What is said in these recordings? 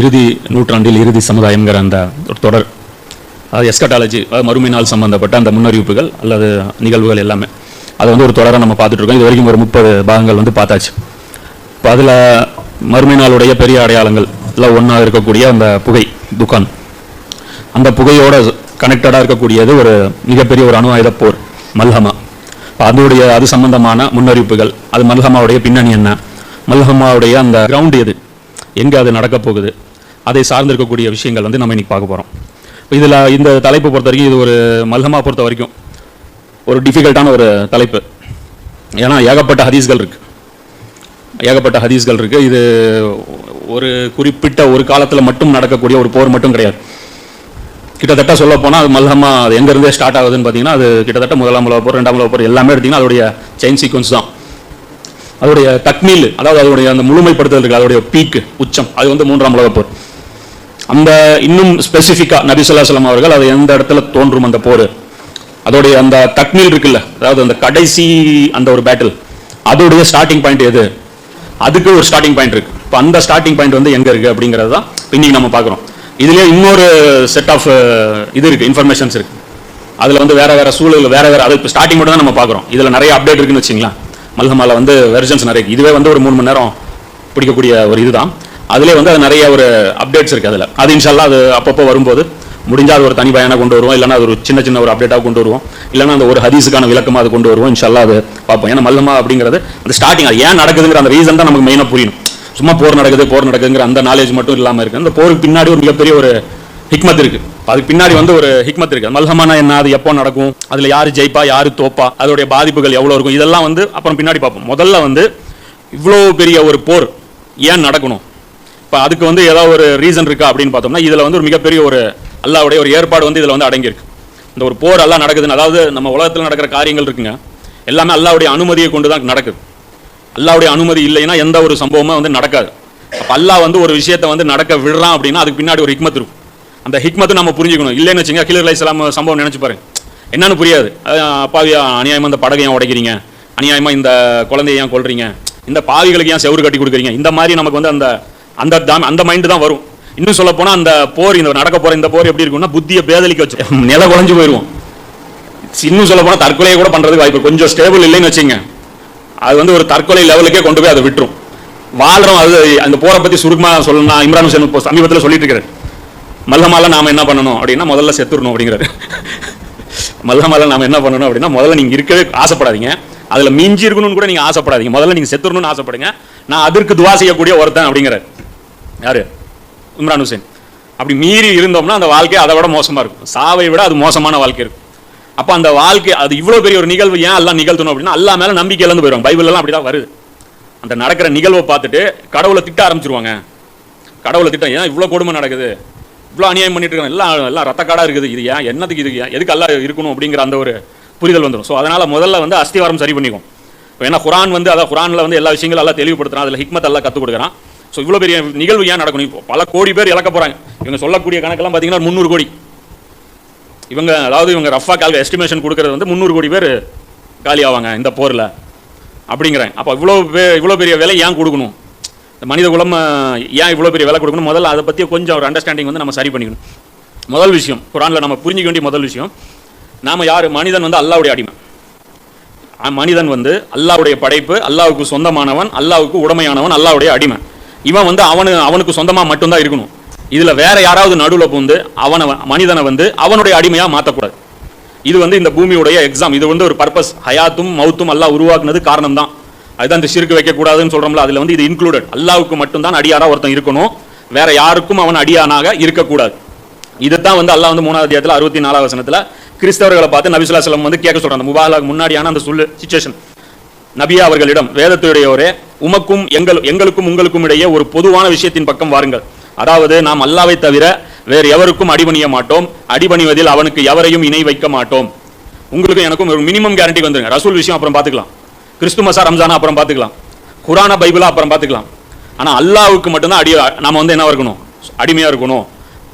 இறுதி நூற்றாண்டில் இறுதி சமுதாயம்ங்கிற அந்த ஒரு தொடர். அது எஸ்கட்டாலஜி அதாவது மறுமை நாள் சம்பந்தப்பட்ட அந்த முன்னறிவிப்புகள் அல்லது நிகழ்வுகள் எல்லாமே. அது வந்து ஒரு தொடரை நம்ம பார்த்துட்ருக்கோம் இது வரைக்கும் ஒரு முப்பது பாகங்கள் வந்து பார்த்தாச்சு. இப்போ அதில் மறுமை நாளுடைய பெரிய அடையாளங்கள் எல்லாம் ஒன்றா இருக்கக்கூடிய அந்த புகை துக்கான் அந்த புகையோட கனெக்டடாக இருக்கக்கூடியது ஒரு மிகப்பெரிய ஒரு அணு ஆயுத போர் மல்ஹமா. இப்போ அதோடைய அது சம்பந்தமான முன்னறிவிப்புகள் அது மல்ஹமாவுடைய பின்னணி என்ன? மல்ஹமாவுடைய அந்த கிரவுண்ட் எது? எங்கே அது நடக்கப் போகுது? அதை சார்ந்திருக்கக்கூடிய விஷயங்கள் வந்து நம்ம இன்னைக்கு பார்க்க போகிறோம் இதில் இந்த தலைப்பை பொறுத்த வரைக்கும் இது ஒரு மல்ஹமா பொறுத்த வரைக்கும் ஒரு டிஃபிகல்ட்டான ஒரு தலைப்பு. ஏன்னா ஏகப்பட்ட ஹதீஸ்கள் இருக்குது ஏகப்பட்ட ஹதீஸ்கள் இருக்குது இது ஒரு குறிப்பிட்ட ஒரு காலத்தில் மட்டும் நடக்கக்கூடிய ஒரு போர் மட்டும் கிடையாது. கிட்டத்தட்ட சொல்ல போனால் அது மல்ஹமா அது எங்கேருந்தே ஸ்டார்ட் ஆகுதுன்னு பார்த்தீங்கன்னா அது கிட்டத்தட்ட முதலாம் உலக போர் ரெண்டாம் உலக போர் எல்லாமே எடுத்தீங்கன்னா அதோடைய செயின் சீக்வன்ஸ் தான். அதோடைய தக்மீல் அதாவது அதோடைய அந்த முழுமைப்படுத்தல் இருக்கு அதோடைய பீக்கு உச்சம் அது வந்து மூன்றாம் உலக போர். அந்த இன்னும் ஸ்பெசிஃபிக்காக நபி ஸல்லல்லாஹு அவர்கள் அது எந்த இடத்துல தோன்றும் அந்த போர்? அதோடைய அந்த தக்மீல் இருக்குல்ல அதாவது அந்த கடைசி அந்த ஒரு பேட்டில் அதோடைய ஸ்டார்டிங் பாயிண்ட் எது? அதுக்கு ஒரு ஸ்டார்டிங் பாயிண்ட் இருக்கு. இப்போ அந்த ஸ்டார்டிங் பாயிண்ட் வந்து எங்கே இருக்குது அப்படிங்கிறது தான் இன்னைக்கு நம்ம பார்க்குறோம். இதுலேயே இன்னொரு செட் ஆஃப் இது இருக்குது இன்ஃபர்மேஷன்ஸ் இருக்குது அதில் வந்து வேறு வேறு சூழல் வேறு வேறு அது இப்போ ஸ்டார்டிங் மட்டும் தான் நம்ம பார்க்குறோம். இதில் நிறைய அப்டேட் இருக்குன்னு வச்சுங்களேன் மல்ஹமாவில் வந்து வெர்ஜன்ஸ் நிறைய இதுவே வந்து ஒரு மூணு மணி நேரம் பிடிக்கக்கூடிய ஒரு இதுதான். அதுலேயே வந்து அது நிறைய ஒரு அப்டேட்ஸ் இருக்குது அதில். அது இன்ஷால்லா அது அப்பப்போ வரும்போது முடிஞ்சால் அது ஒரு தனி பயனாக கொண்டு வருவோம். இல்லைனா அது ஒரு சின்ன சின்ன ஒரு அப்டேட்டாக கொண்டு வருவோம். இல்லைன்னா அந்த ஒரு ஹதீஸுக்கான விளக்கமாக அது கொண்டு வருவோம். இன்ஷால்லா அது பார்ப்போம். ஏன்னா மல்லமா அப்படிங்கிறது அந்த ஸ்டார்டிங் அது ஏன் நடக்குதுங்கிற அந்த ரீசன் தான் நமக்கு மெயினாக புரியணும். சும்மா போர் நடக்குது போர் நடக்குதுங்கிற அந்த நாலேஜ் மட்டும் இல்லாமல் இருக்குது அந்த போருக்கு பின்னாடி ஒரு மிகப்பெரிய ஒரு ஹிக்மத் இருக்கு. அதுக்கு பின்னாடி வந்து ஒரு ஹிக்மத் இருக்கு. மல்ஹமானா என்ன அது எப்போ நடக்கும் அதுல யாரு ஜெயிப்பா யாரு தோப்பா அதோடைய பாதிப்புகள் எவ்வளவு இருக்கும் இதெல்லாம் வந்து அப்புறம் பின்னாடி பார்ப்போம். முதல்ல வந்து இவ்வளோ பெரிய ஒரு போர் ஏன் நடக்கணும்? இப்போ அதுக்கு வந்து ஏதாவது ஒரு ரீசன் இருக்கா அப்படின்னு பார்த்தோம்னா இதில் வந்து ஒரு மிகப்பெரிய ஒரு அல்லாவுடைய ஒரு ஏற்பாடு வந்து இதில் வந்து அடங்கியிருக்கு. இந்த ஒரு போர் எல்லாம் நடக்குதுன்னு அதாவது நம்ம உலகத்தில் நடக்கிற காரியங்கள் இருக்குங்க எல்லாமே அல்லாவுடைய அனுமதியை கொண்டு தான் நடக்குது. அல்லாவுடைய அனுமதி இல்லைன்னா எந்த ஒரு சம்பவமும் வந்து நடக்காது. அப்போ அல்லாஹ் வந்து ஒரு விஷயத்தை வந்து நடக்க விடுறான் அப்படின்னா அதுக்கு பின்னாடி ஒரு ஹிக்மத் இருக்கும். அந்த ஹிக்மத்தை நம்ம புரிஞ்சுக்கணும். இல்லைன்னு வச்சுங்க கிலர் இஸ்லாம் சம்பவம் நினச்சி பாருங்க. என்னன்னு புரியாது. அப்பாவியா அநியாயமாக இந்த படகை ஏன் உடைக்கிறீங்க? அநியாயமாக இந்த குழந்தைய ஏன் கொள்றீங்க இந்த பாவிகளுக்கு ஏன் செவுறு கட்டி கொடுக்குறீங்க? இந்த மாதிரி நமக்கு வந்து அந்த அந்த தாம் அந்த மைண்டு தான் வரும். இன்னும் சொல்ல போனால் அந்த போர் இந்த நடக்க போகிற இந்த போர் எப்படி இருக்கும்னா புத்தியை பேதலிக்க வச்சு நில குழஞ்சு போயிடுவோம் இன்னும் சொல்ல போனால் தற்கொலையை கூட பண்ணுறதுக்கு வாய்ப்பு கொஞ்சம் ஸ்டேபிள் இல்லைன்னு வச்சுங்க. அது வந்து ஒரு தற்கொலை லெவலுக்கே கொண்டு போய் அதை விட்டுரும். வாழ்றோம் அது அந்த போரை பற்றி சுருக்கமாக சொல்லணும் இம்ரான் ஹுசேன் இப்போ சமீபத்தில் சொல்லிட்டு இருக்கிறேன் மல்லமால நாம என்ன பண்ணணும் அப்படின்னா முதல்ல செத்துடணும் அப்படிங்கிறாரு. மல்லமால நாம என்ன பண்ணணும் அப்படின்னா முதல்ல நீங்க இருக்கவே ஆசைப்படாதீங்க. அதுல மிஞ்சி இருக்கணும்னு கூட நீங்க ஆசைப்படாதீங்க. முதல்ல நீங்க செத்துடணும்னு ஆசைப்படுங்க. நான் அதற்கு துவா செய்யக்கூடிய ஒருத்தன் அப்படிங்கிறார். யாரு? இம்ரான் ஹுசேன். அப்படி மீறி இருந்தோம்னா அந்த வாழ்க்கை அதை விட மோசமா இருக்கும். சாவை விட அது மோசமான வாழ்க்கை இருக்கும். அப்போ அந்த வாழ்க்கை அது இவ்வளோ பெரிய ஒரு நிகழ்வு ஏன் எல்லாம் நிகழ்த்தணும் அப்படின்னா அல்லா மேலே நம்பிக்கை இழந்து போயிடும் பைபிள் எல்லாம் அப்படிதான் வருது. அந்த நடக்கிற நிகழ்வை பார்த்துட்டு கடவுளை திட்ட ஆரம்பிச்சிருவாங்க. கடவுளை திட்டம் ஏன் இவ்வளவு கொடுமை நடக்குது? இவ்வளோ அநியாயம் பண்ணிட்டு இருக்காங்க. எல்லாம் எல்லாம் ரத்தக்காடாக இருக்குது. இது ஏன்? என்னதுக்கு இது ஏன்? எதுக்கு எல்லாம் இருக்கணும் அப்படிங்கிற அந்த ஒரு புரிதல் வந்துடும். ஸோ அதனால் முதல்ல வந்து அஸ்திவாரம் சரி பண்ணிக்கும். இப்போ ஏன்னா குரான் வந்து அதான் குரானில் வந்து எல்லா விஷயங்களும் எல்லாம் தெளிவுபடுத்துறான். அதில் ஹிக்மத் எல்லாம் கற்றுக் கொடுக்குறான் ஸோ இவ்வளோ பெரிய நிகழ்வு ஏன் நடக்கணும்? இப்போ பல கோடி பேர் இழக்க போகிறாங்க இவங்க சொல்லக்கூடிய கணக்கெல்லாம் பார்த்தீங்கன்னா முந்நூறு கோடி. இவங்க அதாவது இவங்க ரஃபா கால் எஸ்டிமேஷன் கொடுக்கறது வந்து முந்நூறு கோடி பேர் காலி ஆவாங்க இந்த போரில். அப்படிங்கிறேன். அப்போ இவ்வளோ பே இவ்வளோ பெரிய விலை ஏன் கொடுக்கணும்? மனித குலம் ஏன் இவ்வளோ பெரிய விலை கொடுக்கணும்? முதல்ல அதை பற்றி கொஞ்சம் ஒரு அண்டர்ஸ்டாண்டிங் வந்து நம்ம சரி பண்ணிக்கணும். முதல் விஷயம் குரானில் நம்ம புரிஞ்சிக்க வேண்டிய முதல் விஷயம் நாம் யார்? மனிதன் வந்து அல்லாவுடைய அடிமை. மனிதன் வந்து அல்லாவுடைய படைப்பு அல்லாவுக்கு சொந்தமானவன் அல்லாவுக்கு உடமையானவன் அல்லாவுடைய அடிமை. இவன் வந்து அவனு அவனுக்கு சொந்தமாக மட்டும்தான் இருக்கணும். இதில் வேற யாராவது நடுவில் புகுந்து அவனை மனிதனை வந்து அவனுடைய அடிமையாக மாற்றக்கூடாது இது வந்து இந்த பூமியுடைய எக்ஸாம் இது வந்து ஒரு பர்பஸ் ஹயாத்தும் மௌத்தும் எல்லாம் உருவாக்குனது காரணம் தான் அதுதான் இந்த சிறுக்கு வைக்கக்கூடாதுன்னு சொல்கிறோம்ல அதில் வந்து இது இன்க்ளூடட் அல்லாவுக்கு மட்டும்தான் அடியாராக ஒருத்தன் இருக்கணும். வேற யாருக்கும் அவன் அடியானாக இருக்கக்கூடாது. இதுதான் வந்து அல்லாஹ் வந்து மூணாவது அத்தியாயத்துல அறுபத்தி நாலாவது வசனத்தில் கிறிஸ்தவர்களை பார்த்து நபிசுல்லா செல்லம் வந்து கேட்க சொல்றாங்க. முபாலாக்கு முன்னாடியான அந்த சொல்லு சுச்சுவேஷன் நபியா அவர்களிடம் வேதத்துடையோரே உமக்கும் எங்கள் எங்களுக்கும் உங்களுக்கும் இடையே ஒரு பொதுவான விஷயத்தின் பக்கம் வாருங்கள். அதாவது நாம் அல்லாவை தவிர வேறு எவருக்கும் அடிபணிய மாட்டோம். அடிபணிவதில் அவனுக்கு எவரையும் இணை வைக்க மாட்டோம். உங்களுக்கு எனக்கும் ஒரு மினிமம் கேரண்டி வந்துருங்க. ரசூல் விஷயம் அப்புறம் பார்த்துக்கலாம். கிறிஸ்துமஸா ரம்ஜானா அப்புறம் பார்த்துக்கலாம். குரான பைபிளா அப்புறம் பார்த்துக்கலாம். ஆனால் அல்லாவுக்கு மட்டும்தான் அடி நாம வந்து என்ன இருக்கணும்? அடிமையாக இருக்கணும்.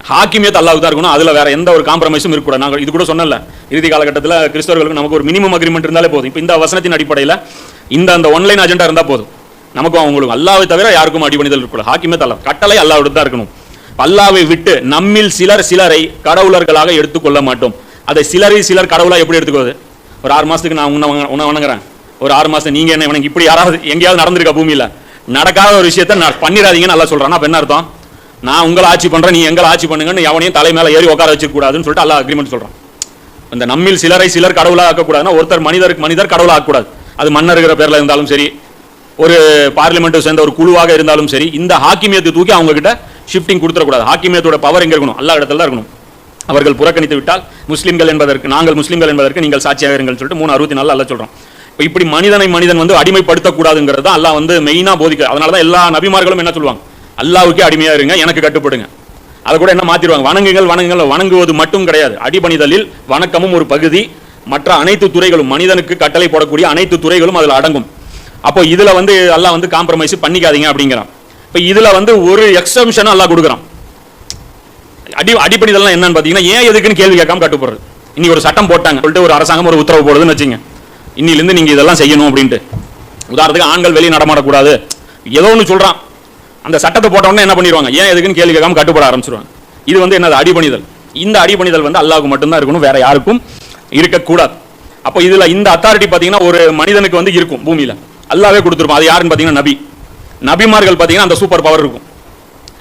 ஹாக்கிமியத் அல்லாவுக்கு தான் இருக்கணும். அதில் வேற எந்த ஒரு காம்ப்ரமைஸும் இருக்கக்கூடாது. நாங்கள் இது கூட சொன்னல இறுதி காலகட்டத்தில் கிறிஸ்தவர்களுக்கு நமக்கு ஒரு மினிமம் அக்ரிமெண்ட் இருந்தாலே போதும். இப்போ இந்த வசனத்தின் அடிப்படையில் இந்த அந்த ஒன்லைன் அஜெண்டா இருந்தால் போதும். நமக்கும் அவங்களுக்கு அல்லாவை தவிர யாருக்கும் அடிபணிதல் இருக்கக்கூடாது. ஹாக்கிமே தல்லா கட்டளை அல்லாவோட தான் இருக்கணும். அல்லாவை விட்டு நம்மில் சிலர் சிலரை கடவுளர்களாக எடுத்துக்கொள்ள மாட்டோம். அதை சிலரை சிலர் கடவுளாக எப்படி எடுத்துக்கோது ஒரு ஆறு மாதத்துக்கு நான் உன்னை வணங்க- உன்னை வணங்குறேன். ஒரு ஆறு மாதம் நீங்கள் என்ன எனக்கு இப்படி யாராவது எங்கேயாவது நடந்திருக்கா பூமியில்? நடக்காத ஒரு விஷயத்த நான் பண்ணிடாதீங்கன்னு நல்லா சொல்கிறேன் நான் என்ன அர்த்தம்? நான் உங்களை ஆட்சி பண்ணுறேன் நீ எங்களை ஆட்சி பண்ணுங்கன்னு எவனையும் தலை மேலே ஏறி உட்கார வச்சிருக்க கூடாதுன்னு சொல்லிட்டு அல்லா அக்ரிமெண்ட் சொல்கிறோம் அந்த நம்மில் சிலரை சிலர் கடவுளாக ஆக்கக்கூடாதுன்னா ஒருத்தர் மனிதருக்கு மனிதர் கடவுளாக ஆக்கக்கூடாது. அது மன்னருங்கிற பேரில் இருந்தாலும் சரி ஒரு பார்லிமெண்ட்டை சேர்ந்த ஒரு குழுவாக இருந்தாலும் சரி இந்த ஹாக்கிமியத்தை தூக்கி அவங்ககிட்ட ஷிஃப்டிங் கொடுத்துடக்கூடாது. ஹாக்கிமியத்தோட பவர் எங்கே இருக்கணும்? எல்லா இடத்துல தான் இருக்கணும். அவர்கள் புறக்கணித்து விட்டால் முஸ்லீம்கள் என்பதற்கு நாங்கள் முஸ்லீம்கள் என்பதற்கு நீங்கள் சாட்சியாக இருங்கள் சொல்லிட்டு மூணு அறுபத்தி நாலு அல்ல சொல்கிறோம் இப்படி மனிதனை மனிதன் வந்து அடிமைப்படுத்தக்கூடாதுங்கிறது தான் அல்லாஹ் வந்து மெயினா போதிக்க அதனால தான் எல்லா நபிமார்களும் என்ன சொல்லுவாங்க? அல்லாவுக்கே அடிமையாக இருங்க எனக்கு கட்டுப்படுங்க. அதை கூட என்ன மாற்றிடுவாங்க வணங்குங்கள் வணங்குங்கள். வணங்குவது மட்டும் கிடையாது. அடிபணிதலில் வணக்கமும் ஒரு பகுதி. மற்ற அனைத்து துறைகளும் மனிதனுக்கு கட்டளை போடக்கூடிய அனைத்து துறைகளும் அதில் அடங்கும். அப்போ இதில் வந்து அல்லாஹ் வந்து காம்ப்ரமைஸ் பண்ணிக்காதீங்க அப்படிங்கிறான். இப்போ இதில் வந்து ஒரு எக்ஸம்ஷன் அல்லாஹ் கொடுக்குறான். அடி அடிப்படைதெல்லாம் என்னன்னு பார்த்தீங்கன்னா ஏன் எதுக்குன்னு கேள்வி கேட்காம கட்டுப்படுறது. இன்னைக்கு ஒரு சட்டம் போட்டாங்க. சொல்லிட்டு ஒரு அரசாங்கம் ஒரு உத்தரவு போடுதுன்னு வச்சுங்க இன்னிலிருந்து நீங்க இதெல்லாம் செய்யணும் அப்படின்ட்டு. உதாரணத்துக்கு ஆண்கள் வெளியே நடமாடக்கூடாது. ஏதோ ஒன்று சொல்றான். அந்த சட்டத்தை போட்டவொடனே என்ன பண்ணிடுவாங்க? ஏன் எதுக்குன்னு கேள்வி கேட்காம கட்டுப்பட ஆரம்பிச்சிருவாங்க. இது வந்து என்னது? அடிபணிதல். இந்த அடிபணிதல் வந்து அல்லாவுக்கு மட்டும்தான் இருக்கணும். வேற யாருக்கும் இருக்கக்கூடாது. அப்போ இதுல இந்த அத்தாரிட்டி பார்த்தீங்கன்னா ஒரு மனிதனுக்கு வந்து இருக்கும் பூமியில. அல்லாவே கொடுத்துருப்போம் அது யாருன்னு பார்த்தீங்கன்னா நபி. நபிமார்கள் பார்த்தீங்கன்னா அந்த சூப்பர் பவர் இருக்கும்.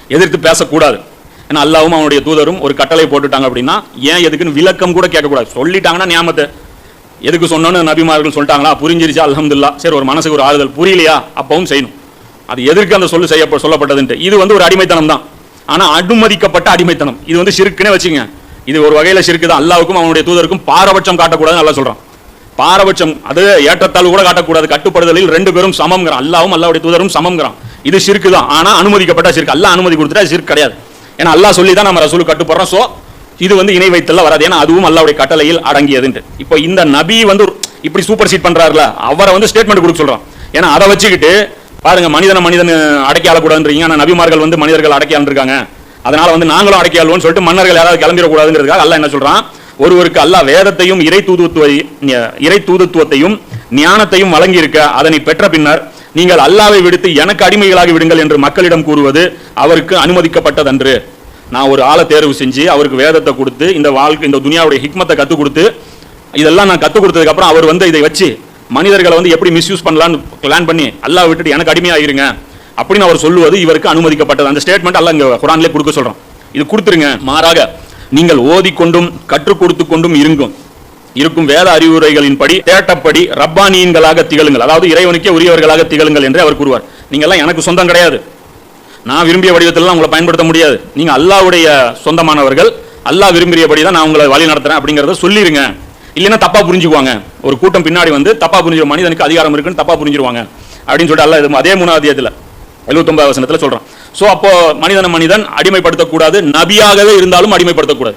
எதிர்த்து பேசக்கூடாது. ஏன்னா அல்லாவும் அவனுடைய தூதரும் ஒரு கட்டளை போட்டுட்டாங்க அப்படின்னா ஏன் எதுக்குன்னு விளக்கம் கூட கேட்கக்கூடாது. சொல்லிட்டாங்கன்னா ஞாபகத்தை எதுக்கு சொன்னோன்னு நபிமார்கள் சொல்லிட்டாங்களா? புரிஞ்சிருச்சா? அலமதுல்லா சரி ஒரு மனசுக்கு ஒரு ஆறுதல். புரியலையா? அப்பவும் செய்யணும். அது எதற்கு அந்த சொல்லு செய்ய சொல்லப்பட்டதுன்ட்டு. இது வந்து ஒரு அடிமைத்தனம் தான். ஆனால் அனுமதிக்கப்பட்ட அடிமைத்தனம். இது வந்து சிறுக்குன்னே வச்சுங்க இது ஒரு வகையில் சிறுக்கு தான். அல்லாவுக்கும் அவனுடைய தூதருக்கும் பாரபட்சம் காட்டக்கூடாதுன்னு நல்லா சொல்கிறான் பாரபட்சம் அது ஏற்றத்தாழ்வு கூட காட்டக்கூடாது. கட்டுப்படுதலில் ரெண்டு பேரும் சமம்ங்கிறான் அல்லாவும் அல்லாவுடைய தூதரும் சமம்ங்கிறான். இது சிறுக்கு தான். ஆனால் அனுமதிக்கப்பட்ட சிறுக்கு. அல்லா அனுமதி கொடுத்துட்டா சிறுக்கு கிடையாது. ஏன்னா அல்லாஹ் சொல்லி தான் நம்ம ரசூல் கட்டுப்படுறோம். ஸோ இது வந்து இணை வைத்தல்ல வராது. ஏன்னா அதுவும் அல்லாவுடைய கட்டளையில் அடங்கியதுன்ட்டு. இப்போ இந்த நபி வந்து இப்படி சூப்பர் சீட் பண்றாருல அவரை வந்து ஸ்டேட்மெண்ட் கொடுக்க சொல்றோம் ஏன்னா அதை வச்சுக்கிட்டு பாருங்க மனிதனை மனிதன் அடக்கி ஆளக்கூடாதுன்றீங்க. ஆனா நபிமார்கள் வந்து மனிதர்கள் அடக்கி ஆண்டிருக்காங்க அதனால வந்து நாங்களும் அடக்கி சொல்லிட்டு மன்னர்கள் யாராவது கிளம்பிடக்கூடாதுங்கிறதுக்காக அல்ல என்ன சொல்றான்? ஒருவருக்கு அல்ல வேதத்தையும் இறை தூதுத்துவ இறை தூதுத்துவத்தையும் ஞானத்தையும் வழங்கியிருக்க அதனை பெற்ற பின்னர் நீங்கள் அல்லாவை விடுத்து எனக்கு அடிமைகளாகி விடுங்கள் என்று மக்களிடம் கூறுவது அவருக்கு அனுமதிக்கப்பட்டதன்று. நான் ஒரு ஆளை தேர்வு செஞ்சு அவருக்கு வேதத்தை கொடுத்து இந்த வாழ்க்கை இந்த துனியாவுடைய ஹிக்மத்தை கற்றுக் கொடுத்து இதெல்லாம் நான் கற்றுக் கொடுத்ததுக்கப்புறம் அவர் வந்து இதை வச்சு மனிதர்களை வந்து எப்படி மிஸ்யூஸ் பண்ணலாம்னு பிளான் பண்ணி அல்லாஹ் விட்டுட்டு எனக்கு அடிமையாகிருங்க அப்படின்னு அவர் சொல்லுவது இவருக்கு அனுமதிக்கப்பட்டது. அந்த ஸ்டேட்மெண்ட் அல்ல இங்கே குரான்லேயே கொடுக்க சொல்கிறோம் இது கொடுத்துருங்க. மாறாக நீங்கள் ஓதிக்கொண்டும் கற்றுக் கொடுத்து கொண்டும் இருங்கும். இருக்கும் வேத அறிவுரைகளின்படி தேட்டப்படி ரப்பானியன்களாக திகழுங்கள். அதாவது இறைவனுக்கே உரியவர்களாக திகழுங்கள் என்று அவர் கூறுவார். நீங்கள்லாம் எனக்கு சொந்தம் கிடையாது. நான் விரும்பிய வடிவத்திலாம் உங்களை பயன்படுத்த முடியாது. நீங்கள் அல்லாஹ்வுடைய சொந்தமானவர்கள் அல்லாஹ் விரும்பியபடி தான் நான் உங்களை வழி நடத்துறேன் அப்படிங்கறத சொல்லிருங்க. இல்லைன்னா தப்பாக புரிஞ்சுக்குவாங்க. ஒரு கூட்டம் பின்னாடி வந்து தப்பா புரிஞ்சு மனிதனுக்கு அதிகாரம் இருக்குன்னு தப்பாக புரிஞ்சிருவாங்க. அப்படின்னு சொல்லிட்டு அல்ல இது அதே மூணாவது அதிகாரத்துல எழுபத்தொன்பது வசனத்துல சொல்கிறான் ஸோ அப்போ மனிதன மனிதன் அடிமைப்படுத்தக்கூடாது நபியாகவே இருந்தாலும் அடிமைப்படுத்தக்கூடாது.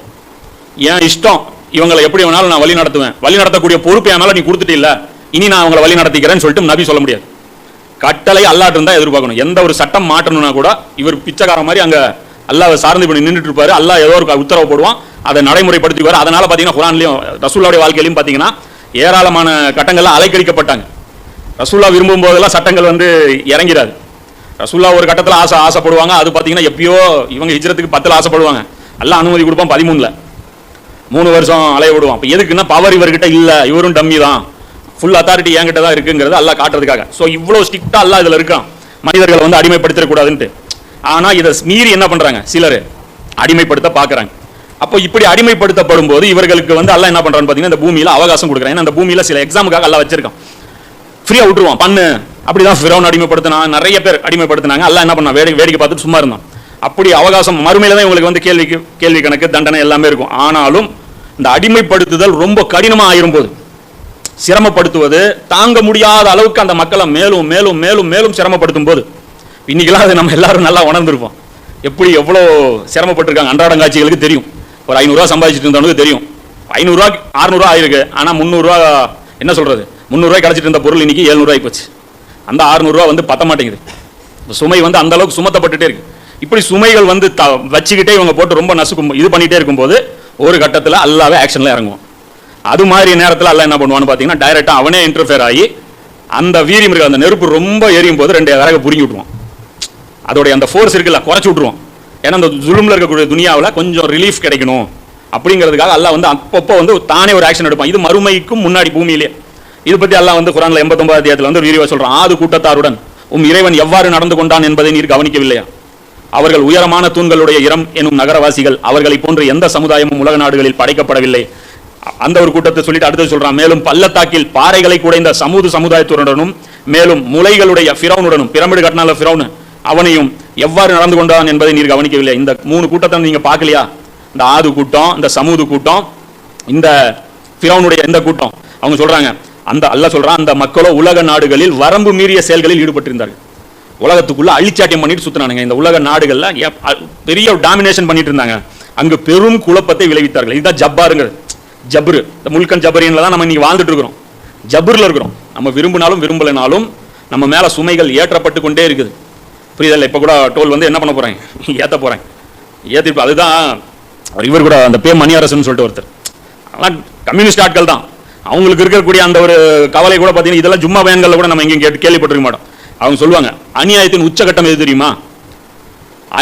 என் இஷ்டம் இவங்களை எப்படி வேணாலும் நான் வழி நடத்துவேன். வழி நடத்தக்கூடிய பொறுப்பு என் மேல நீ கொடுத்துட்டு இல்லை இனி நான் அவங்களை வழி நடத்திக்கிறேன்னு சொல்லிட்டு நபி சொல்ல முடியாது. கட்டளை அல்லாட்டு இருந்தால் எதிர்பார்க்கணும். எந்த ஒரு சட்டம் மாற்றணும்னா கூட இவர் பிச்சைக்கார மாதிரி அங்கே அல்லாவை சார்ந்து இப்படி நின்றுட்டு இருப்பாரு. அல்லா ஏதோ ஒரு உத்தரவு போடுவான். அதை நடைமுறைப்படுத்திக்குவார். அதனால பார்த்தீங்கன்னா குரான்லையும் ரசூல்லாவுடைய வாழ்க்கையிலும் பார்த்தீங்கன்னா ஏராளமான கட்டங்கள்லாம் அலைக்கழிக்கப்பட்டாங்க. ரசூல்லா விரும்பும் போதெல்லாம் சட்டங்கள் வந்து இறங்கிறாது ரசூல்லா ஒரு கட்டத்தில் ஆசை ஆசைப்படுவாங்க. அது பார்த்தீங்கன்னா எப்பயோ இவங்க ஹிஜ்ரத்துக்கு பத்தில் ஆசைப்படுவாங்க. எல்லாம் அனுமதி கொடுப்பான் பதிமூணுல. மூணு வருஷம் அலைய விடுவான். இப்போ எதுக்குன்னா பவர் இவர்கிட்ட இல்லை. இவரும் டம்மி தான். ஃபுல் அத்தாரிட்டி என்கிட்ட தான் இருக்குங்கிறது அல்லா காட்டுறதுக்காக. ஸோ இவ்வளோ ஸ்ட்ரிக்டாக அல்லா இதில் இருக்கான். மனிதர்களை வந்து அடிமைப்படுத்திடக்கூடாதுன்ட்டு. ஆனால் இதை மீறி என்ன பண்ணுறாங்க சிலர் அடிமைப்படுத்த பார்க்குறாங்க அப்போ இப்படி அடிமைப்படுத்தப்படும் போது இவர்களுக்கு வந்து அல்லா என்ன பண்ணுறான்னு பார்த்தீங்கன்னா இந்த பூமியில் அவகாசம் கொடுக்குறாங்க ஏன்னா அந்த பூமியில் சில எக்ஸாமுக்காக அல்லா வச்சிருக்கான். ஃப்ரீயாக விட்டுருவான். பண்ணு. அப்படிதான் ஃபிரௌன் அடிமைப்படுத்தினா நிறைய பேர் அடிமைப்படுத்தினாங்க. அல்லா என்ன பண்ணா வேடிக்கை வேடிக்கை பார்த்துட்டு சும்மா இருந்தான். அப்படி அவகாசம் மறுமையில தான் இவங்களுக்கு வந்து கேள்விக்கு கேள்வி கணக்கு தண்டனை எல்லாமே இருக்கும். ஆனாலும் இந்த அடிமைப்படுத்துதல் ரொம்ப கடினமாக ஆயிரும் போது சிரமப்படுத்துவது தாங்க முடியாத அளவுக்கு அந்த மக்களை மேலும் மேலும் மேலும் மேலும் சிரமப்படுத்தும் போது இன்றைக்கெல்லாம் அது நம்ம எல்லாரும் நல்லா உணர்ந்துருப்போம். எப்படி எவ்வளோ சிரமப்பட்டிருக்காங்க. அன்றாடம் காட்சிகளுக்கு தெரியும். ஒரு ஐநூறுரூவா சம்பாதிச்சிட்டு இருந்தவனுக்கு தெரியும். ஐநூறுரூவா அறுநூறுவா ஆயிருக்கு. ஆனால் முந்நூறுரூவா என்ன சொல்கிறது முந்நூறுரூவா கிடச்சிட்டு இருந்த பொருள் இன்னைக்கு ஏழ்நூறுவாய்க்கு போச்சு. அந்த அறுநூறுவா வந்து பத்த மாட்டேங்குது. சுமை வந்து அந்த அளவுக்கு சுமத்தப்பட்டுட்டே இருக்கு. இப்படி சுமைகள் வந்து த வச்சுக்கிட்டே இவங்க போட்டு ரொம்ப நசுக்கும் இது பண்ணிகிட்டே இருக்கும்போது ஒரு கட்டத்தில் அல்லாவே ஆக்ஷனில் இறங்குவோம். அது மாதிரி நேரத்தில் எல்லாம் என்ன பண்ணுவான்னு பார்த்தீங்கன்னா டைரெக்டாக அவனே இன்டர்ஃபியர் ஆகி அந்த வீரியம் இருக்க அந்த நெருப்பு ரொம்ப எரியும் போது ரெண்டு விறகு புரிஞ்சு விட்டுருவான். அதோடைய அந்த ஃபோர்ஸ் இருக்குல்ல குறைச்சி விட்டுருவான். ஏன்னா அந்த ஜுலுமில் இருக்கக்கூடிய துணியாவில் கொஞ்சம் ரிலீஃப் கிடைக்கணும். அப்படிங்கிறதுக்காக அல்லாஹ் வந்து அப்பப்போ வந்து தானே ஒரு ஆக்ஷன் எடுப்பான். இது மறுமைக்கும் முன்னாடி பூமியிலே. இது பத்தி எல்லாம் வந்து குரானில் எண்பத்தொன்பது அத்தியாயத்தில் வந்து விரிவாக சொல்கிறான் சொல்றான். ஆது கூட்டத்தாருடன் உம் இறைவன் எவ்வாறு நடந்து கொண்டான் என்பதை நீர் கவனிக்கவில்லையா? அவர்கள் உயரமான தூண்களுடைய இரம் எனும் நகரவாசிகள் அவர்களை போன்று எந்த சமுதாயமும் உலக நாடுகளில் படைக்கப்படவில்லை. அந்த ஒரு கூட்டத்தை சொல்லிட்டு அடுத்து சொல்றான் மேலும் பள்ளத்தாக்கில் பாறைகளை குடைந்த சமூக சமுதாயத்துடனும் மேலும் முளைகளுடைய ஃபிரௌனுடனும் பிரமிடு கட்டினால ஃபிரௌன் அவனையும் எவ்வாறு நடந்து கொண்டான் என்பதை நீர் கவனிக்கவில்லை. இந்த மூணு கூட்டத்தை நீங்க பார்க்கலையா? இந்த ஆது கூட்டம் இந்த சமூது கூட்டம் இந்த ஃபிரௌனுடைய இந்த கூட்டம் அவங்க சொல்றாங்க அந்த அல்ல சொல்றான் அந்த மக்களோ உலக நாடுகளில் வரம்பு மீறிய செயல்களில் ஈடுபட்டிருந்தார்கள். உலகத்துக்குள்ள அழிச்சாட்டியம் பண்ணிட்டு சுத்தினானுங்க. இந்த உலக நாடுகள்ல பெரிய டாமினேஷன் பண்ணிட்டு இருந்தாங்க. அங்கு பெரும் குழப்பத்தை விளைவித்தார்கள். இதுதான் ஜப்பாருங்கிறது. ஜபரு. இந்த முல்கன் ஜபரியனில் தான் நம்ம இன்னைக்கு வாழ்ந்துட்டு இருக்கிறோம். ஜபர்ல இருக்கிறோம். நம்ம விரும்பினாலும் விரும்பலைனாலும் நம்ம மேலே சுமைகள் ஏற்றப்பட்டு கொண்டே இருக்குது. புரியுதல்ல இப்போ கூட டோல் வந்து என்ன பண்ண போறாங்க? ஏற்ற போறாங்க. ஏற்றிப்போ அதுதான் இவர் கூட அந்த பே மணியரசன் சொல்லிட்டு ஒருத்தர். ஆனால் கம்யூனிஸ்ட் ஆட்கள் தான். அவங்களுக்கு இருக்கக்கூடிய அந்த ஒரு கவலை கூட பார்த்தீங்கன்னா இதெல்லாம் ஜும்மா பயன்களில் கூட நம்ம எங்கேயும் கேட்டு கேள்விப்பட்டிருக்க மாட்டோம். அவங்க சொல்லுவாங்க அநியாயத்தின் உச்சகட்டம் எது தெரியுமா?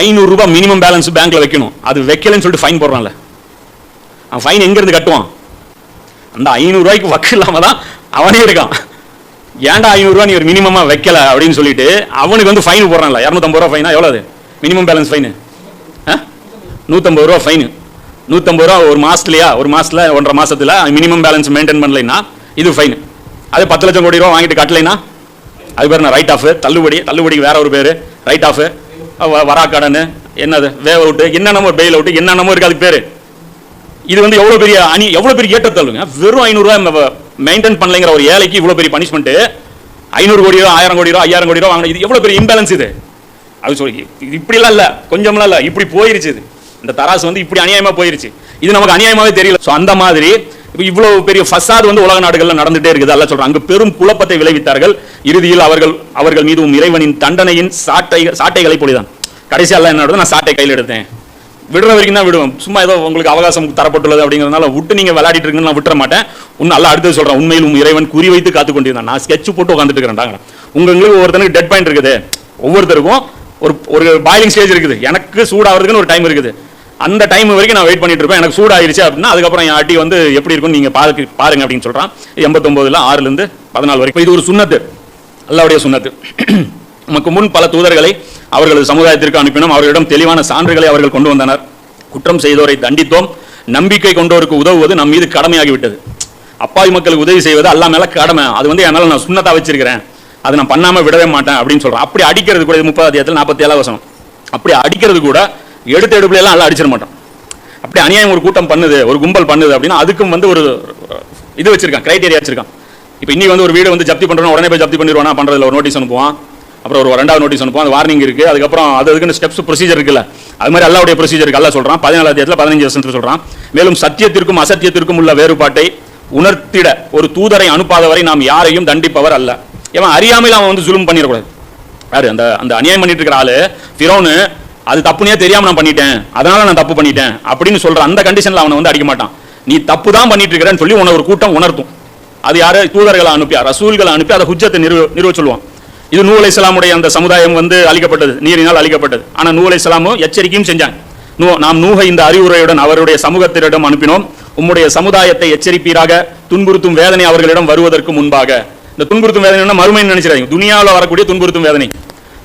ஐநூறுரூபா மினிமம் பேலன்ஸ் பேங்க்கில் வைக்கணும். அது வைக்கலன்னு சொல்லிட்டு ஃபைன் போடுறான்ல. அவன் ஃபைன் எங்கேருந்து கட்டுவான்? அந்த ஐநூறுரூவாய்க்கு வக்கு இல்லாமல் தான் அவனே இருக்கான். ஏன்டா ஐநூறுரூவா நீ ஒரு மினிமமாக வைக்கல அப்படின்னு சொல்லிட்டு அவனுக்கு வந்து ஃபைன் போடுறான்ல. இரநூத்தம்பது ரூபா ஃபைனா எவ்வளோ மினிமம் பேலன்ஸ் ஃபைனு நூற்றம்பது ரூபா ஃபைனு நூற்றம்பது ரூபா ஒரு மாதத்துலையா ஒரு மாதத்தில் ஒன்றரை மாதத்தில் மினிமம் பேலன்ஸ் மெயின்டைன் பண்ணலைன்னா இது ஃபைன் அது பத்து லட்சம் கோடி ரூபா வாங்கிட்டு கட்டலைன்னா? அது பேர் நான் ரைட் ஆஃப் தள்ளுபடி. தள்ளுபடிக்கு வேற ஒரு பேர். ரைட் ஆஃப் வரா கடன் என்னது? Wave out. என்னென்னமோ பெயில் அவுட்டு. என்னென்னமோ இருக்குது அதுக்கு பேர். இது வந்து எவ்வளவு பெரிய அணி எவ்வளவு பெரிய ஏற்றத்தாழ்வுங்க? வெறும் ஐநூறுரூவா மெயின்டைன் பண்ணலைங்கிற ஒரு ஏழைக்கு இவ்வளவு பெரிய பனிஷ்மெண்ட் ஐநூறு கோடி ரூபா ஆயிரம் கோடி ரூபா ஐயாயிரம் கோடி ரூபா வாங்கின இது எவ்வளவு பெரிய இம்பேலன்ஸ் இது? அது சொல்லி இது இப்படிலாம் இல்ல கொஞ்சம்லாம் இல்ல இப்படி போயிருச்சு இது. இந்த தராசு வந்து இப்படி அநியாயமா போயிருச்சு. இது நமக்கு அநியாயமாவே தெரியல. ஸோ அந்த மாதிரி இப்போ இவ்வளவு பெரிய ஃபசாத் வந்து உலக நாடுகளில் நடந்துட்டே இருக்குது. அல்ல சொல்றாங்க. அங்கு பெரும் குழப்பத்தை விளைவித்தார்கள். இறுதியில் அவர்கள் அவர்கள் மீதும் இறைவனின் தண்டனையின் சாட்டை சாட்டைகளை பொழிதான். கடைசியா எல்லாம் என்ன நான் சாட்டை கையில் எடுத்தேன். விடுற வரைக்கும் தான் விடுவோம். சும்மா ஏதோ உங்களுக்கு அவகாசம் தரப்பட்டுள்ளது அப்படிங்கிறதுனால விட்டு நீங்கள் விளையாடிட்டு இருக்குன்னு நான் விட்டுற மாட்டேன். இன்னும் நல்லா அடுத்தது சொல்கிறேன் உண்மையில் உம் இறைவன் குறி வைத்து காத்து கொண்டிருந்தான். நான் ஸ்கெட்ச் போட்டு உட்காந்துட்டு இருக்கிறேன். உங்களுக்கு ஒவ்வொருத்தனுக்கு டெட் பாயிண்ட் இருக்குது. ஒவ்வொருத்தருக்கும் ஒரு ஒரு பாயிலிங் ஸ்டேஜ் இருக்குது. எனக்கு சூடாகிறதுக்குன்னு ஒரு டைம் இருக்குது. அந்த டைம் வரைக்கும் நான் வெயிட் பண்ணிட்டு இருப்பேன். எனக்கு சூடாயிருச்சு அப்படின்னா அதுக்கப்புறம் என் அடி வந்து எப்படி இருக்கும்னு நீங்கள் பாருங்க பாருங்க அப்படின்னு சொல்கிறான் எண்பத்தொம்போதில் ஆறுலேருந்து பதினாலு வரைக்கும். இது ஒரு சுண்ணத்து. அல்லாவுடைய சுண்ணத்து. நமக்கு முன் பல தூதர்களை அவர்களது சமுதாயத்திற்கு அனுப்பினோம். அவர்களிடம் தெளிவான சான்றுகளை அவர்கள் கொண்டு வந்தனர். குற்றம் செய்தோரை தண்டித்தோம். நம்பிக்கை கொண்டோருக்கு உதவுவது நம் மீது கடமையாகிவிட்டது. அப்பாவி மக்களுக்கு உதவி செய்வது அல்லா மேல கடமை. அது வந்து என்னால் நான் சுண்ணத்தா வச்சிருக்கிறேன். அதை நான் பண்ணாமல் விடவே மாட்டேன் அப்படின்னு சொல்கிறேன் அப்படி அடிக்கிறது கூட முப்பது அத்தியாயத்தில் நாற்பத்தி ஏழாவது வசனம். அப்படி அடிக்கிறது கூட எடுத்த எடுப்புலாம் எல்லாம் அடிச்சிட மாட்டோம். அப்படி அநியாயம் ஒரு கூட்டம் பண்ணுது ஒரு கும்பல் பண்ணுது அப்படின்னா அதுக்கும் வந்து ஒரு இது வச்சிருக்கான் கிரைட்டேரியா வச்சிருக்கான். இப்போ இன்னைக்கு வந்து ஒரு வீடு வந்து ஜப்தி பண்ணுறோம் உடனே போய் ஜப்தி பண்ணிடுவானா? பண்றதுல ஒரு நோட்டீஸ் அனுப்புவான். அப்புறம் ஒரு ரெண்டாவது நோட்டீஸ் அனுப்புவோம். அது வார்னிங் இருக்குது அதுக்கப்புறம் அது அதுக்குன்னு ஸ்டெப்ஸ் ப்ரொசீஜர் இருக்குல்ல. அது மாதிரி அல்லாவுடைய ப்ரொசீஜர் இருக்கு. அல்லா சொல்கிறான் பதினாலாவது பதினஞ்சு வருஷத்துக்கு சொல்கிறான் மேலும் சத்தியத்திற்கும் அசத்தியத்திற்கும் உள்ள வேறுபாட்டை உணர்த்திட ஒரு தூதரை அனுப்பாதவரை நாம் யாரையும் தண்டிப்பவர் அல்ல. இவன் அறியாமையில் அவன் வந்து ஜுலும் பண்ணிடக்கூடாது. யாரு? அந்த அந்த அநியாயம் பண்ணிட்டு இருக்கிற ஆளு ஃபிரௌனு அது தப்புனே தெரியாமல் நான் பண்ணிட்டேன். அதனால நான் தப்பு பண்ணிட்டேன். அப்படின்னு சொல்ற அந்த கண்டிஷனில் அவனை வந்து அடிக்க மாட்டான். நீ தப்பு தான் பண்ணிட்டு இருக்கிறேன்னு சொல்லி உன்னை ஒரு கூட்டம் உணர்த்தும். அது யாரு? தூதர்களை அனுப்பி ரசூல்களை அனுப்பி அதை ஹுஜத்தை நிறுவ நிறுவ சொல்லுவான். இது நூ அலைஹிஸ்ஸலாமுடைய அந்த சமுதாயம் வந்து அழிக்கப்பட்டது நீரினால் அழிக்கப்பட்டது. ஆனா நூ அலைஹிஸ்ஸலாமும் எச்சரிக்கையும் செஞ்சாங்க. நூ நாம் நூகை இந்த அறிவுரையுடன் அவருடைய சமூகத்தினரிடம் அனுப்பினோம். உம்முடைய சமுதாயத்தை எச்சரிப்பீராக துன்புறுத்தும் வேதனை அவர்களிடம் வருவதற்கு முன்பாக. இந்த துன்புறுத்தும் வேதனை மறுமைன்னு நினைச்சிடாதீங்க. துனியாவில் வரக்கூடிய துன்புறுத்தும் வேதனை.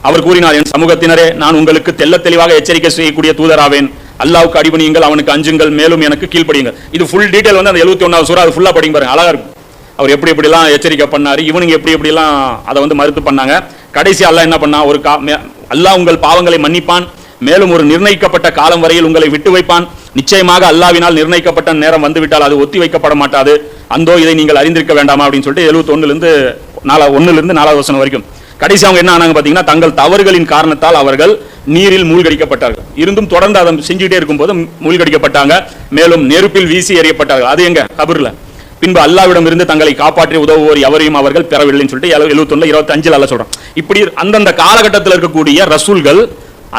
அவர் கூறினார் என் சமூகத்தினரே நான் உங்களுக்கு தெல்ல தெளிவாக எச்சரிக்கை செய்யக்கூடிய தூதராவேன். அல்லாவுக்கு அடிபணியுங்கள் அவனுக்கு அஞ்சுங்கள் மேலும் எனக்கு கீழ்ப்படியுங்கள். இது ஃபுல் டீடைல் வந்து அந்த எழுபத்தி ஒன்றாவது சூறா அது ஃபுல்லாக படிங்க பாருங்க. அழகா இருக்கும். அவர் எப்படி எப்படிலாம் எச்சரிக்கை பண்ணாரு இவனுங்க எப்படி எப்படிலாம் அதை வந்து மறுத்து பண்ணாங்க. கடைசி அல்லாஹ் என்ன பண்ணா ஒரு கா மே- அல்லாஹ் உங்கள் பாவங்களை மன்னிப்பான். மேலும் ஒரு நிர்ணயிக்கப்பட்ட காலம் வரையில் உங்களை விட்டு வைப்பான். நிச்சயமாக அல்லாவினால் நிர்ணயிக்கப்பட்ட நேரம் வந்துவிட்டால் அது ஒத்தி வைக்கப்பட மாட்டாது. அந்தோ இதை நீங்கள் அறிந்திருக்க வேண்டாமா அப்படின்னு சொல்லிட்டு எழுபத்தொன்னுலேருந்து நாலா ஒன்றுலேருந்து நாலாவது வசனம் வரைக்கும். கடைசி அவங்க என்ன ஆனாங்க பார்த்தீங்கன்னா தங்கள் தவறுகளின் காரணத்தால் அவர்கள் நீரில் மூழ்கடிக்கப்பட்டார்கள். இருந்தும் தொடர்ந்து அதை செஞ்சுட்டே இருக்கும்போது மூழ்கடிக்கப்பட்டாங்க. மேலும் நெருப்பில் வீசி எறியப்பட்டார்கள். அது எங்க? கபூரில். பின்பு அல்லாவிடம் இருந்து தங்களை காப்பாற்றி உதவுவோர் எவரையும் அவர்கள் பெறவில்லைன்னு சொல்லிட்டு எழுபத்தொன்னு இருபத்தி அஞ்சில் அல்ல சொல்கிறோம் இப்படி அந்தந்த காலகட்டத்தில் இருக்கக்கூடிய ரசூல்கள்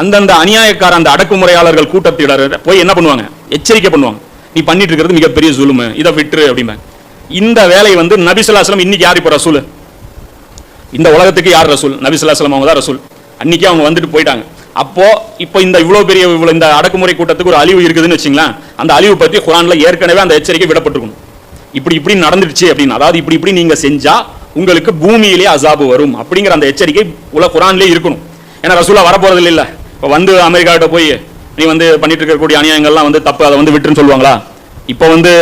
அந்தந்த அநியாயக்கார அந்த அடக்குமுறையாளர்கள் கூட்டத்திடர் போய் என்ன பண்ணுவாங்க? எச்சரிக்கை பண்ணுவாங்க. நீ பண்ணிட்டு இருக்கிறது மிகப்பெரிய ஜுலுமு இதை விட்டுரு அப்படிம்பாங்க. இந்த வேலை வந்து நபிசுல்லாஸ்லம் இன்னைக்கு யார் இப்போ ரசூல்? இந்த உலகத்துக்கு யார் ரசூல்? நபி ஸல்லல்லாஹு அவங்க தான் ரசூல். அன்னைக்கு அவங்க வந்துட்டு போயிட்டாங்க. அப்போ இப்போ இந்த இவ்வளவு பெரிய இவ்வளோ இந்த அடக்குமுறை கூட்டத்துக்கு ஒரு அழிவு இருக்குதுன்னு வச்சிங்களேன் அந்த அழிவு பற்றி குரான்ல ஏற்கனவே அந்த எச்சரிக்கை விடப்பட்டிருக்கணும். இப்படி இப்படி நடந்துடுச்சு அப்படின்னு. அதாவது இப்படி இப்படி நீங்கள் செஞ்சால் உங்களுக்கு பூமியிலே அசாபு வரும் அப்படிங்கிற அந்த எச்சரிக்கை உல குரான்லேயே இருக்கணும். ஏன்னா ரசூலா வரப்போறது இல்லை இப்போ வந்து அமெரிக்காட்ட போய் நீ வந்து பண்ணிட்டு இருக்கக்கூடிய அநியாயங்கள்லாம் வந்து தப்பு அதை வந்து விட்டுன்னு சொல்லுவாங்களா? இப்போ வந்து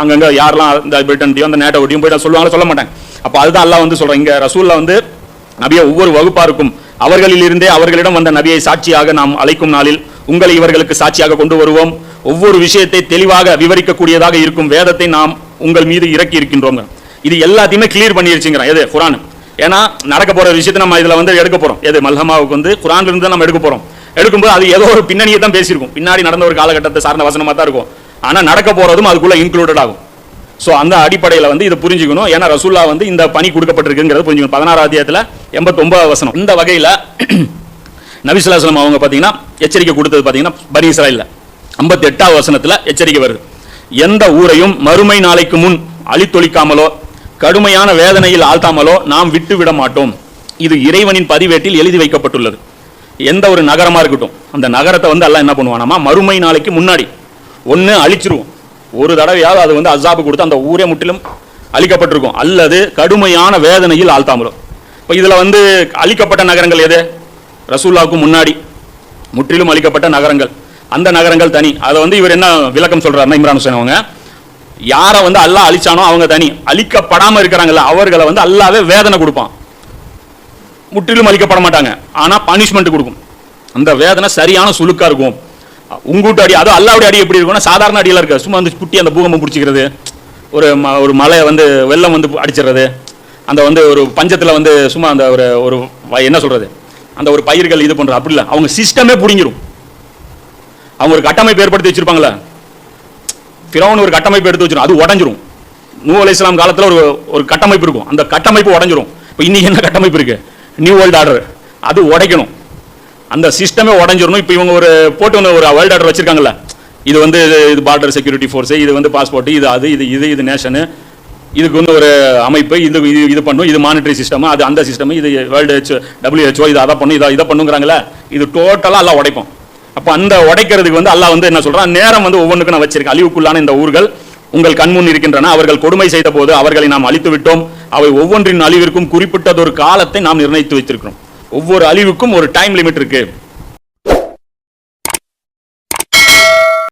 அங்கங்கே யாரெல்லாம் இந்த பிரிட்டன்டையும் அந்த நேட்டோட்டையும் போய் சொல்லுவாங்களா சொல்ல மாட்டாங்க. அப்போ அதுதான் எல்லாம் வந்து சொல்கிறேன் இங்கே ரசூலில் வந்து நபியை ஒவ்வொரு வகுப்பாருக்கும் அவர்களில் இருந்தே அவர்களிடம் வந்த நபியை சாட்சியாக நாம் அழைக்கும் நாளில் உங்களை இவர்களுக்கு சாட்சியாக கொண்டு வருவோம். ஒவ்வொரு விஷயத்தை தெளிவாக விவரிக்கக்கூடியதாக இருக்கும் வேதத்தை நாம் உங்கள் மீது இறக்கி இருக்கின்றோம் இது எல்லாத்தையுமே கிளியர் பண்ணிருச்சுங்கிறேன். எது? குரான். ஏன்னா நடக்க போகிற விஷயத்தை நம்ம இதில் வந்து எடுக்க போகிறோம் எது? மல்ஹமாவுக்கு வந்து குரான்ல இருந்து தான் நம்ம எடுக்க போகிறோம் எடுக்கும்போது அது ஏதோ ஒரு பின்னணியை தான் பேசியிருக்கும். பின்னாடி நடந்த ஒரு காலகட்டத்தை சார்ந்த வசனமாக தான் இருக்கும். ஆனால் நடக்க போகிறதும் அதுக்குள்ளே இன்க்ளூடட் ஆகும். ஸோ அந்த அடிப்படையில் வந்து இதை புரிஞ்சுக்கணும். ஏன்னா ரசூல்லா வந்து இந்த பணி கொடுக்கப்பட்டிருக்குங்கிறத புரிஞ்சுக்கணும். பதினாறு அத்தியாயத்தில் எண்பத்தொம்பது வசனம். இந்த வகையில் நபிசுல்லாஸ்லம் அவங்க பார்த்தீங்கன்னா எச்சரிக்கை கொடுத்தது பார்த்தீங்கன்னா பனி இஸ்ராயில் ஐம்பத்தி எட்டாவது வசனத்தில் எச்சரிக்கை வருது. எந்த ஊரையும் மறுமை நாளைக்கு முன் அழித்தொழிக்காமலோ கடுமையான வேதனையில் ஆழ்த்தாமலோ நாம் விட்டு விட மாட்டோம். இது இறைவனின் பதிவேட்டில் எழுதி வைக்கப்பட்டுள்ளது. எந்த ஒரு நகரமாக இருக்கட்டும் அந்த நகரத்தை வந்து எல்லாம் என்ன பண்ணுவானாமா மறுமை நாளைக்கு முன்னாடி ஒன்று அழிச்சிருவோம். ஒரு தடவையாவது அது வந்து அசாபு கொடுத்து அந்த ஊரே முற்றிலும் அழிக்கப்பட்டிருக்கும். அல்லது கடுமையான வேதனையில் ஆழ்த்தாமலோ. இப்போ இதில் வந்து அழிக்கப்பட்ட நகரங்கள் எது? ரசூல்லாவுக்கு முன்னாடி முற்றிலும் அழிக்கப்பட்ட நகரங்கள். அந்த நகரங்கள் தனி. அதை வந்து இவர் என்ன விளக்கம் சொல்றாருன்னா இம்ரான் ஹுசேன் அவங்க யாரை வந்து அல்லாஹ் அழிச்சானோ அவங்க தனி. அழிக்கப்படாமல் இருக்கிறாங்கல்ல அவர்களை வந்து அல்லாவே வேதனை கொடுப்பான். முற்றிலும் அழிக்கப்பட மாட்டாங்க. ஆனால் பனிஷ்மெண்ட் கொடுக்கும். அந்த வேதனை சரியான சுழுக்காக இருக்கும். உங்கூட்டு அடி அது அல்லாவுடைய அடி எப்படி இருக்கும்னா சாதாரண அடியெல்லாம் இருக்காது சும்மா வந்து குட்டி அந்த பூகம்பம் பிடிச்சிக்கிறது ஒரு ம- ஒரு மலை வந்து வெள்ளம் வந்து அடிச்சிடுறது அந்த வந்து ஒரு பஞ்சத்தில் வந்து சும்மா அந்த ஒரு ஒரு என்ன சொல்கிறது அந்த ஒரு பயிர்கள் இது பண்ணுறது அப்படி இல்லை. அவங்க சிஸ்டமே பிடிங்கிரும். அவங்க ஒரு கட்டமைப்பு ஏற்படுத்தி வச்சிருப்பாங்களே ஃபிரௌன் ஒரு கட்டமைப்பு எடுத்து வச்சிரும். அது உடஞ்சிரும். நூ அலி இஸ்லாம் காலத்தில் ஒரு ஒரு கட்டமைப்பு இருக்கும். அந்த கட்டமைப்பு உடஞ்சிரும். இப்போ இன்னைக்கு என்ன கட்டமைப்பு இருக்கு? நியூ வேர்ல்ட் ஆர்டர் அது உடைக்கணும். அந்த சிஸ்டமே உடஞ்சிடணும் இப்போ இவங்க ஒரு போட்டு ஒன்று ஒரு வேர்ல்ட் ஆர்டர் வச்சிருக்காங்கல்ல? இது வந்து இது- இது பார்டர் செக்யூரிட்டி ஃபோர்ஸு இது வந்து பாஸ்போர்ட் இது அது இது இது இது நேஷனு இதுக்கு வந்து ஒரு அமைப்பு. இது இது இது பண்ணும். இது மானிட்டரி சிஸ்டம் அது அந்த சிஸ்டம் இது வேர்ல்டு ஹெச் டபிள்யூஹெச்ஓ இது அதை பண்ணும். இதை இதை பண்ணுங்கிறாங்களே இது டோட்டலாக எல்லாம் உடைப்போம். அப்போ அந்த உடைக்கிறதுக்கு வந்து அல்லாஹ் வந்து என்ன சொல்கிறான் நேரம் வந்து ஒவ்வொன்றுக்கும் நான் வச்சிருக்கேன். அழிவுக்குள்ளான இந்த ஊர்கள் உங்கள் கண்முன் இருக்கின்றன. அவர்கள் கொடுமை செய்த போது அவர்களை நாம் அழித்து விட்டோம். அவை ஒவ்வொன்றின் அழிவிற்கும் குறிப்பிட்டதொரு காலத்தை நாம் நிர்ணயித்து வைத்திருக்கிறோம். ஒவ்வொரு அழிவுக்கும் ஒரு டைம் லிமிட் இருக்கு.